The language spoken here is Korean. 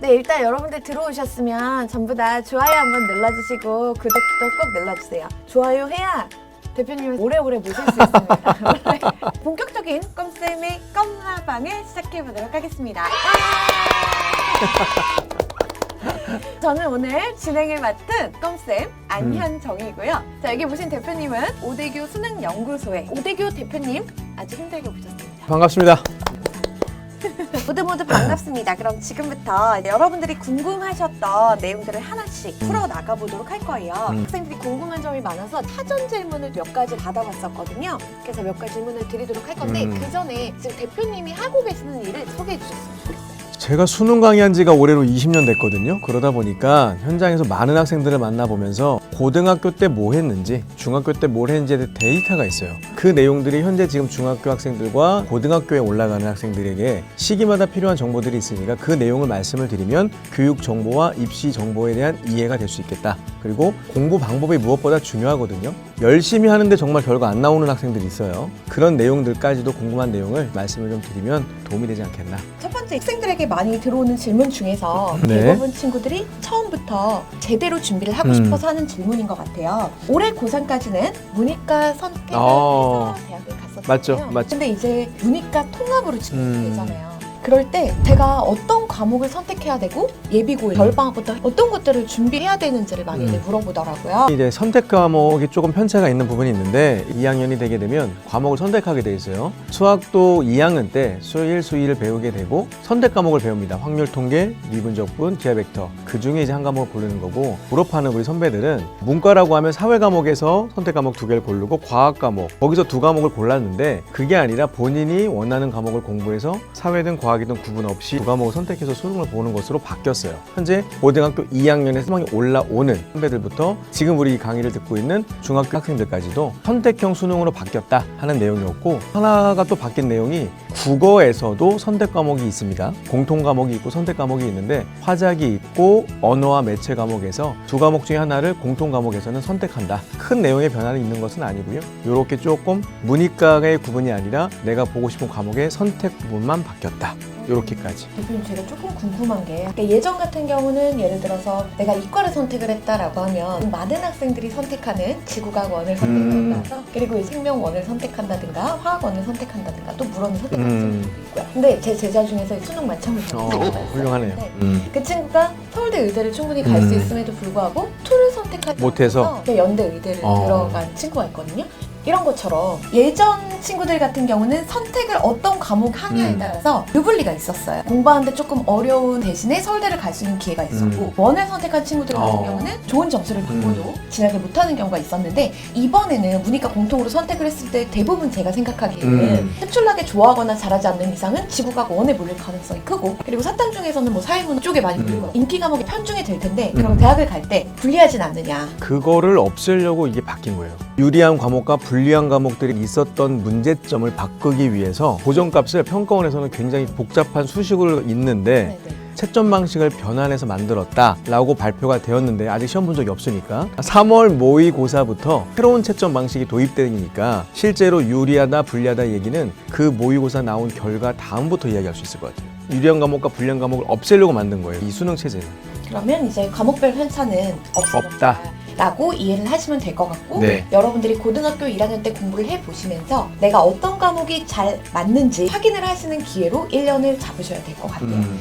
네, 일단 여러분들 들어오셨으면 전부 다 좋아요 한번 눌러주시고 구독도 꼭 눌러주세요. 좋아요 해야 대표님을 오래오래 모실 수 있습니다. 본격적인 껌쌤의 껌라방을 시작해보도록 하겠습니다. 저는 오늘 진행을 맡은 껌쌤 안현정이고요. 자, 여기 보신 대표님은 오대교 수능연구소의 오대교 대표님 아주 힘들게 보셨습니다. 반갑습니다. 모두 모두 반갑습니다. 그럼 지금부터 여러분들이 궁금하셨던 내용들을 하나씩 풀어 나가 보도록 할 거예요. 음. 학생들이 궁금한 점이 많아서 사전 질문을 몇 가지 받아봤었거든요. 그래서 몇 가지 질문을 드리도록 할 건데 음. 그 전에 지금 대표님이 하고 계시는 일을 소개해 주셨으면 좋겠어요. 제가 수능 강의한 지가 올해로 20년 됐거든요. 그러다 보니까 현장에서 많은 학생들을 만나보면서 고등학교 때 뭐 했는지, 중학교 때 뭘 했는지에 대해 데이터가 있어요. 그 내용들이 현재 지금 중학교 학생들과 고등학교에 올라가는 학생들에게 시기마다 필요한 정보들이 있으니까 그 내용을 말씀을 드리면 교육 정보와 입시 정보에 대한 이해가 될 수 있겠다. 그리고 공부 방법이 무엇보다 중요하거든요. 열심히 하는데 정말 결과 안 나오는 학생들이 있어요. 그런 내용들까지도 궁금한 내용을 말씀을 좀 드리면 도움이 되지 않겠나. 첫 번째 학생들에게 많이 들어오는 질문 중에서 네. 대부분 친구들이 처음부터 제대로 준비를 하고 음. 싶어서 하는 질문인 것 같아요. 올해 고3까지는 문이과 선택을 어. 해서 대학을 갔었잖아요. 맞죠, 맞죠. 근데 이제 문이과 통합으로 진행이 음. 되잖아요. 그럴 때 제가 어떤 과목을 선택해야 되고 예비고 겨울방학부터 어떤 것들을 준비해야 되는지를 많이들 음. 물어보더라고요. 이제 선택 과목이 조금 편차가 있는 부분이 있는데 2학년이 되게 되면 과목을 선택하게 돼 있어요. 수학도 2학년 때 수일, 수일을 배우게 되고 선택 과목을 배웁니다. 확률 통계, 미분 적분, 기하 벡터. 그 중에 이제 한 과목을 고르는 거고 졸업하는 우리 선배들은 문과라고 하면 사회 과목에서 선택 과목 두 개를 고르고 과학 과목 거기서 두 과목을 골랐는데 그게 아니라 본인이 원하는 과목을 공부해서 사회든 과학 이든 구분 없이 두 과목을 선택해서 수능을 보는 것으로 바뀌었어요. 현재 고등학교 2학년에 수능이 올라오는 선배들부터 지금 우리 이 강의를 듣고 있는 중학교 학생들까지도 선택형 수능으로 바뀌었다 하는 내용이었고 하나가 또 바뀐 내용이 국어에서도 선택 과목이 있습니다. 공통 과목이 있고 선택 과목이 있는데 화작이 있고 언어와 매체 과목에서 두 과목 중에 하나를 공통 과목에서는 선택한다. 큰 내용의 변화는 있는 것은 아니고요. 이렇게 조금 문이과의 구분이 아니라 내가 보고 싶은 과목의 선택 부분만 바뀌었다. 이렇게까지. 대표님 제가 조금 궁금한 게 그러니까 예전 같은 경우는 예를 들어서 내가 이과를 선택을 했다라고 하면 많은 학생들이 선택하는 지구과학원을 음. 선택한다서 그리고 생명원을 선택한다든가 화학원을 선택한다든가 또 물원을 선택하는 음. 친구도 있고요. 근데 제 제자 중에서 수능 만점을 어, 받은 친구가 훌륭하네요. 있었는데 음. 그 친구가 서울대 의대를 충분히 갈 수 음. 있음에도 불구하고 툴을 선택하지 못해서? 않아서 그냥 연대 의대를 어. 들어간 친구가 있거든요. 이런 것처럼 예전 친구들 같은 경우는 선택을 어떤 과목 하냐에 음. 따라서 유불리가 있었어요. 공부하는데 조금 어려운 대신에 서울대를 갈 수 있는 기회가 있었고 음. 원을 선택한 친구들 같은 어. 경우는 좋은 점수를 받고도 진학을 못하는 경우가 있었는데 이번에는 문이과 공통으로 선택을 했을 때 대부분 제가 생각하기에는 음. 특출나게 좋아하거나 잘하지 않는 이상은 지구과학 원에 몰릴 가능성이 크고 그리고 사탕 중에서는 뭐 사회문 쪽에 많이 음. 몰리고 인기 과목이 편중이 될 텐데 그럼 음. 대학을 갈 때 불리하진 않느냐 그거를 없애려고 이게 바뀐 거예요. 유리한 과목과 불리한 과목들이 있었던 문제점을 바꾸기 위해서 고정값을 평가원에서는 굉장히 복잡한 수식으로 있는데 네네. 채점 방식을 변환해서 만들었다라고 발표가 되었는데 아직 시험 본 적이 없으니까 3월 모의고사부터 새로운 채점 방식이 도입되니까 실제로 유리하다 불리하다 얘기는 그 모의고사 나온 결과 다음부터 이야기할 수 있을 것 같아요. 유리한 과목과 불리한 과목을 없애려고 만든 거예요. 이 수능 체제는. 그러면 이제 과목별 편차는 없다. 없다. 라고 이해를 하시면 될 것 같고 네. 여러분들이 고등학교 1학년 때 공부를 해보시면서 내가 어떤 과목이 잘 맞는지 확인을 하시는 기회로 1년을 잡으셔야 될 것 같아요. 음.